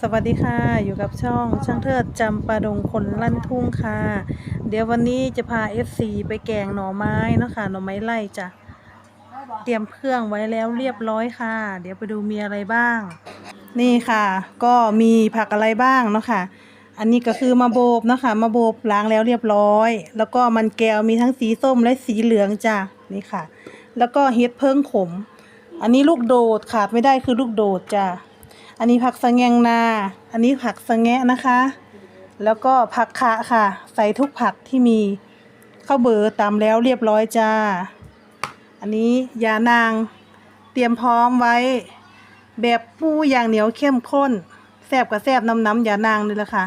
สวัสดีค่ะ อยู่กับช่องช่างเทิดจำปาดงคนลั่นทุ่งค่ะ เดี๋ยววันนี้จะพา FC ไปแกงหน่อไม้เนาะค่ะหน่อไม้ไล่จ้ะเตรียมเครื่องไว้แล้วเรียบร้อยค่ะ เดี๋ยวไปดูมีอะไรบ้าง นี่ค่ะ ก็มีผักอะไรบ้างเนาะค่ะ อันนี้ก็คือมาโบบเนาะค่ะมาโบบล้างแล้วเรียบร้อย แล้วก็มันแก้วมีทั้งสีส้มและสีเหลืองจ้ะนี่ค่ะ แล้วก็เฮ็ดเพิ่งขม อันนี้ลูกโดดขาดไม่ได้คือลูกโดดจ้ะ อันนี้ผักสะแงงนา อันนี้ผักสะแงะนะคะ แล้วก็ผักคะค่ะ ใส่ทุกผักที่มีข้าวเบอร์ตามแล้วเรียบร้อยจ้า อันนี้ยานางเตรียมพร้อมไว้ แบบปูอย่างเหนียวเข้มข้นแซบกับแซบน้ำน้ำยานางนี่แหละค่ะ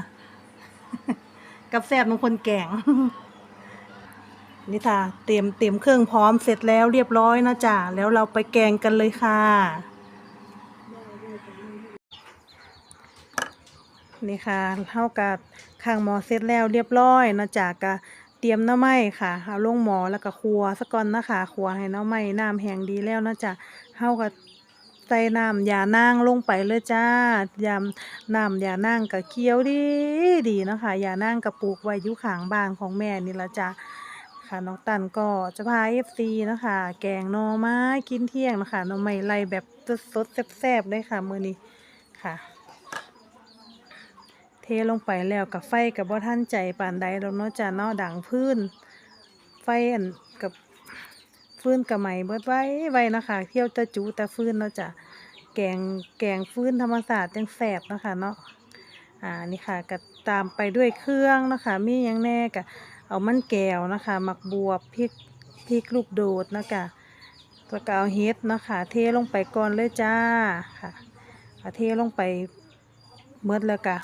กับแซบบางคนแกงนี่ค่ะเตรียมเตรียมเครื่องพร้อมเสร็จแล้วเรียบร้อยนะจ๊ะแล้วเราไปแกงกันเลยค่ะ นี่ค่ะเท่ากับข้างหมอเสร็จแล้วเรียบร้อยนะจ๊ะก็เตรียมหน้ำไม้ค่ะเอาลงหมอแล้วก็ครัวสะก่อนนะคะครัวให้หน้ำไม้น้ำแห้งดีแล้วนะจ๊ะเท่ากับใส่น้ำยานางลงไปเลยจ้ายำน้ำยานางกับเคี้ยวดีดีนะคะยานางกับปลูกไว้ยุขางบ้านของแม่นี่ละจ้ะค่ะน้องตันก็จะพาเอฟซีนะคะ แกงหน่อไม้กินเที่ยงนะคะหน่อไม้ไล่แบบสดๆแซ่บๆเลยค่ะมื้อนี้ค่ะ เทลงไปแล้วกับไฟกับบ่ท่านใจปานใดแล้วเนาะจ้ะเนาะดังพื้น ไฟอันกับฟื้นกับไหมเบิดไว้ไว้นะคะเที่ยวตะจูตะฟื้นเนาะจ้ะแกงแกงฟื้นธรรมศาสตร์จังแสบนะคะเนาะอ่านี่ค่ะก็ตามไปด้วยเครื่องนะคะมียังแน่กะเอามันแก้วนะคะหมักบวบพริกพริกลูกโดดนะคะแล้วก็เอาเฮ็ดนะคะเทลงไปก่อนเลยจ้าค่ะเอาเทลงไปเมื่อแล้วกะ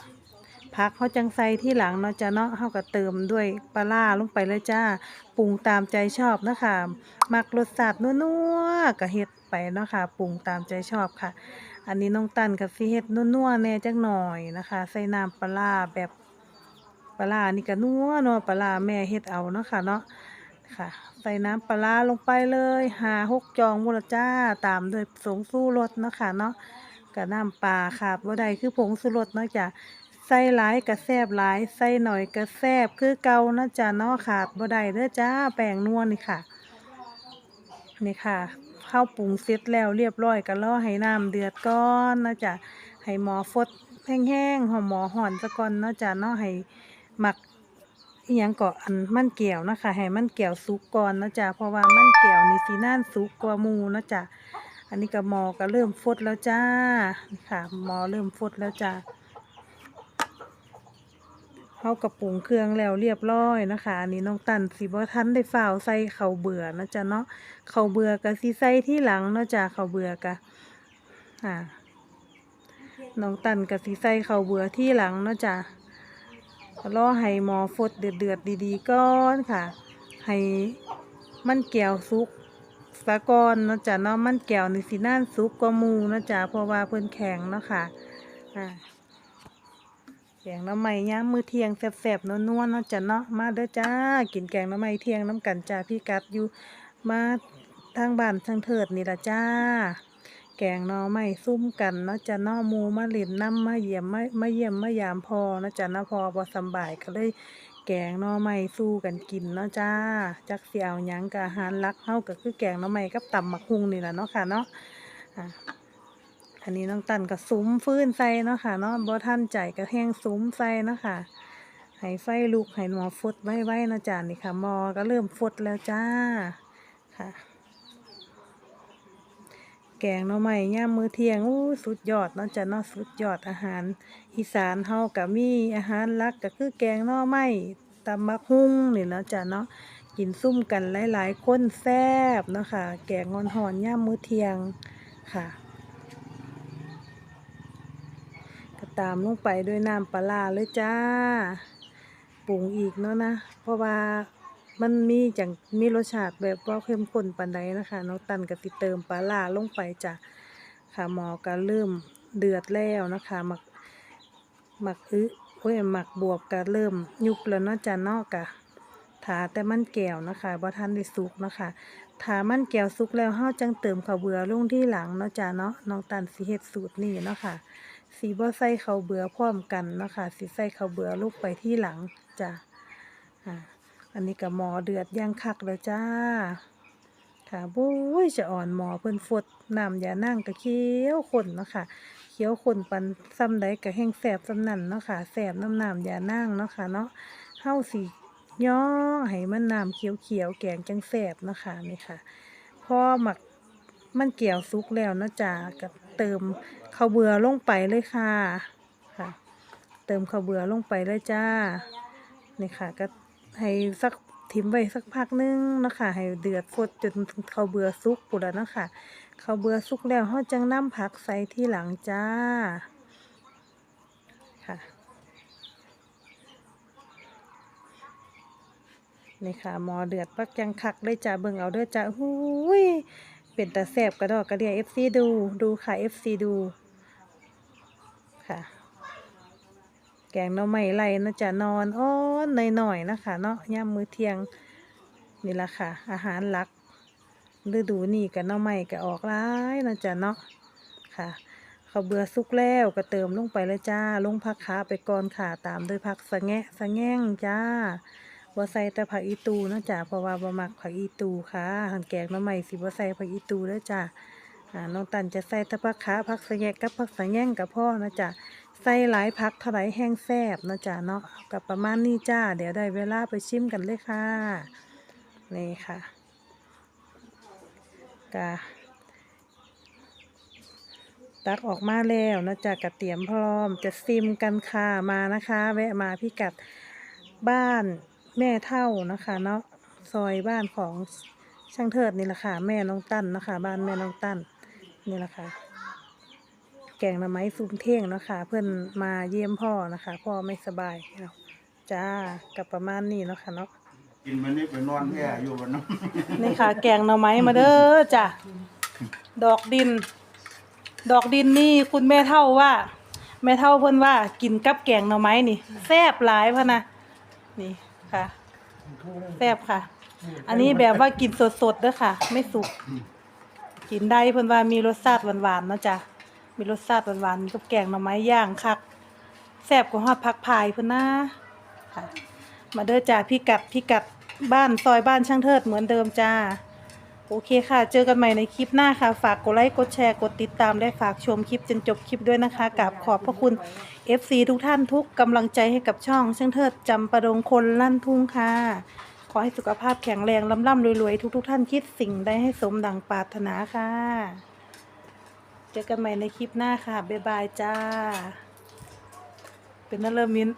พักเขาจังใส่ที่หลังเนาะจ้ะเนาะเขาก็เติมด้วยปลาร้าลงไปเลยจ้าปรุงตามใจชอบนะคะมักรสชาตินัวๆก็เฮ็ดไปเนาะค่ะปรุงตามใจชอบค่ะ อันนี้น้องตันกับสิเฮ็ดนัวๆแน่จักหน่อยนะคะ ใส่น้ำปลาร้าแบบปลาร้านี่ก็นัวเนาะปลาร้าแม่เฮ็ดเอาเนาะค่ะเนาะค่ะใส่น้ำปลาร้าลงไปเลยหาหกจองบุรจ้าตามด้วยผงสู้รสเนาะค่ะเนาะกับน้ำปลาขาดบ่ได้คือผงสู้รสเนาะจ้ะ ใส่หลายกระแซบหลายใส่หน่อยกระแซบคือเกานะจ๊ะเนาะขาดบ่ได้เด้อจ้าแป้งนวลนี่ค่ะ นี่ค่ะข้าวปรุงเสร็จแล้วเรียบร้อยก็รอให้น้ำเดือดก่อนนะจ๊ะให้หมอฟดแห้งๆหอมหมอห่อนซะก่อนเนาะจ๊ะเนาะให้หมักอีหยังเกาะอันมันแก้วนะคะให้มันแก้วสุกก่อนนะจ๊ะเพราะว่ามันแก้วนี่สีน่านสุกกว่ามูนะจ๊ะอันนี้ก็หมอก็เริ่มฟดแล้วจ้านี่ค่ะหมอเริ่มฟดแล้วจ้า เขากระปรุงเครื่องแล้วเรียบร้อยนะคะ อันนี้น้องตันสิบ่ทันได้ฝ่าวใส่เข่าเบื่อนะจ๊ะเนาะเข่าเบื่อก็สิใส่ที่หลังเนาะจ้ะเข่าเบื่อก็อ่าน้องตันก็สิใส่เข่าเบื่อที่หลังเนาะจ้ะรอให้หมอฟดเดือดเดือดดีๆก่อนค่ะ ให้มันแก้วสุกสะกอนเนาะจ้ะเนาะมันแก้วนี่สิน่านสุกกว่ามูเนาะจ้ะเพราะว่าเพิ่นแข็งเนาะค่ะอ่า แกงน้ำไม้ย่ามมือเที่ยงแซ่บๆนัวๆเนาะจ้ะเนาะมาเด้อจ้ากินแกงน้ำไม้เที่ยงน้ำกันจ้าพี่กัดอยู่มาทางบ้านทางเถิดนี่ละจ้า แกงน่อไม้ซุ่มกันเนาะจ้ะเนาะมูมาเล่นน้ำมาเยี่ยมมามาเยี่ยมมายามพอเนาะจ้ะนาะพอบ่สบายก็เลยแกงน่อไม้สู้กันกินเนาะจ้าจักเสียวหยังกะอาหารหลักเฮาก็คือแกงน่อไม้กับตำมักฮุงนี่แหละเนาะค่ะเนาะ อันนี้น้องตันก็ซุ้มฟื้นใส่เนาะค่ะเนาะบ่ท่านใจก็แห้งซุ้มใส่เนาะค่ะให้ไฟลุกให้หมอฟดไว้ไว้นะจ้านี่ค่ะมอก็เริ่มฟดแล้วจ้าค่ะ แกงหน่อไม้ย่ามมือเที่ยงอู้สุดยอดเนาะจ้ะเนาะสุดยอดอาหาร อีสานเฮาก็มีอาหารลักก็คือแกงหน่อไม้ตำบักหุ่งนี่เนาะจ้ะเนาะกินซุ่มกันหลายๆคนแซ่บเนาะค่ะ แกงงอนหอนย่ามมือเที่ยงค่ะ ก็ ตามลงไปด้วยน้ำปลาเลยจ้าปรุงอีกเนาะนะ เพราะว่ามันมีจังมีรสชาติแบบว่าเข้มข้นปานใดนะคะน้องตันก็ติเติมปลาร้าลงไปจ้ะค่ะหมอก็เริ่มเดือดแล้วนะคะหมักหมักอึโอ้ยหมักบวบก็เริ่มยุบแล้วเนาะจ้ะนอกกะถาแต่มันแก้วนะคะบ่ทันได้สุกเนาะคะถามันแก้วสุกแล้วเฮาจังเติมข้าวเบือลงที่หลังเนาะจ้ะเนาะน้องตันสิเฮ็ดสูตรนี้เนาะค่ะ สีบ่ใส่ข้าวเบื่อพร้อมกันนะคะสิใส่ข้าวเบื่อลูกไปที่หลังจ้ะอ่าอันนี้ก็หมอเดือดย่างคักแล้วจ้าค่ะบุ้ยจะอ่อนหมอเพิ่นฟดน้ำยานั่งก็เคี้ยวขนเนาะค่ะเคี้ยวขนปันซ้ำใดก็แห้งแสบซ้ำนั่นเนาะค่ะแสบน้ำน้ำยานั่งเนาะค่ะเนาะเฮาสิย่อให้มันน้ำเขียวๆแกงจังแสบเนาะค่ะนี่ค่ะพอหมักมันเกี่ยวสุกแล้วเนาะจ้าก็ เติมข้าวเบื่อลงไปเลยค่ะค่ะ เติมข้าวเบื่อลงไปเลยจ้านี่ค่ะ ก็ให้สักทิ้มไว้สักพักนึงนะคะให้เดือดฟดจนข้าวเบื่อสุกปุแล้วนะคะข้าวเบื่อสุกแล้วเฮาจังน้ำผักใส่ที่หลังจ้าค่ะนี่ค่ะหมอเดือดปักยังคักได้จ้าเบิ่งเอาเด้อจ้าหูย เป็นตาแสบกระดอกกระเดีย FC ดูดูค่ะ FC ดูค่ะ แกงหน่อไม้ไรนะจ๊ะนอนอ้อนหน่อยๆนะคะ เนาะย่ามมื้อเที่ยงนี่ละค่ะ อาหารหลักฤดูนี่กับหน่อไม้ก็ออกร้ายนะจ๊ะเนาะค่ะเขาวเบื่อสุกแล้วก็เติมลงไปเลยจ้า ลงผักขาไปก่อนค่ะ ตามด้วยผักสะแงะสะแง่งจ้า บ่ใส่แต่ผักอีตูนะจ้ะเพราะว่าบ่มักผักอีตูค่ะหันแกงหน่อไม้สิบ่ใส่ผักอีตูเด้อจ้าอ่าน้องตันจะใส่แต่ผักขาผักสะแงะกับผักสะแง่งกับพ่อนะจ๊ะใส่หลายพักเท่าไรแห้งแซบนะจ้ะเนาะกับประมาณนี้จ้า เดี๋ยวได้เวลาไปชิมกันเลยค่ะนี่ค่ะกะตักออกมาแล้วนะจ๊ะกะเตรียมพร้อมจะซิมกันค่ะมานะคะ แวะมาพิกัดบ้าน แม่เท่านะคะเนาะซอยบ้านของช่างเทิดนี่แหละค่ะ แม่น้องตั้นนะคะ บ้านแม่น้องตั้นนี่แหละค่ะ แกงหน่อไม้ซุ่มเท่งเนาะค่ะเพื่อนมาเยี่ยมพ่อนะคะ พ่อไม่สบายเนาะจ้ากับประมาณนี้เนาะค่ะเนาะกินมันนี่ไปนอนแค่อยู่บนน้ำนี่ค่ะ แกงหน่อไม้มาเด้อจ้ะดอกดิน ดอกดินนี่คุณแม่เท่าว่า แม่เท่าเพิ่นว่ากินกับแกงหน่อไม้นี่แซ่บหลายพะนะนี่ ค่ะแซ่บค่ะ อันนี้แบบว่ากินสดๆเด้อค่ะ ไม่สุก กินได้เพิ่นว่ามีรสชาติหวานๆเนาะจ้ะมีรสชาติหวานๆกับแกงหน่อไม้ย่างคักแซ่บกว่าฮอดผักพายเพิ่นนะค่ะ มาเด้อจ้าพี่กัดพี่กัดบ้านซอยบ้านช่างเทิดเหมือนเดิมจ้า โอเคค่ะ เจอกันใหม่ในคลิปหน้าค่ะ ฝากกดไลค์ กดแชร์ กดติดตามและฝากชมคลิปจนจบคลิปด้วยนะคะกับขอบพระคุณ FC ทุกท่านทุกกำลังใจให้กับช่องช่างเทิดจำประดงคนลั่นทุ่งค่ะ ขอให้สุขภาพแข็งแรงล่ำล่ำรวยๆ ทุกๆ ท่านคิดสิ่งใดให้สมดังปรารถนาค่ะ เจอกันใหม่ในคลิปหน้าค่ะ บ๊ายบายจ้า เป็นนั่นเริ่มมิน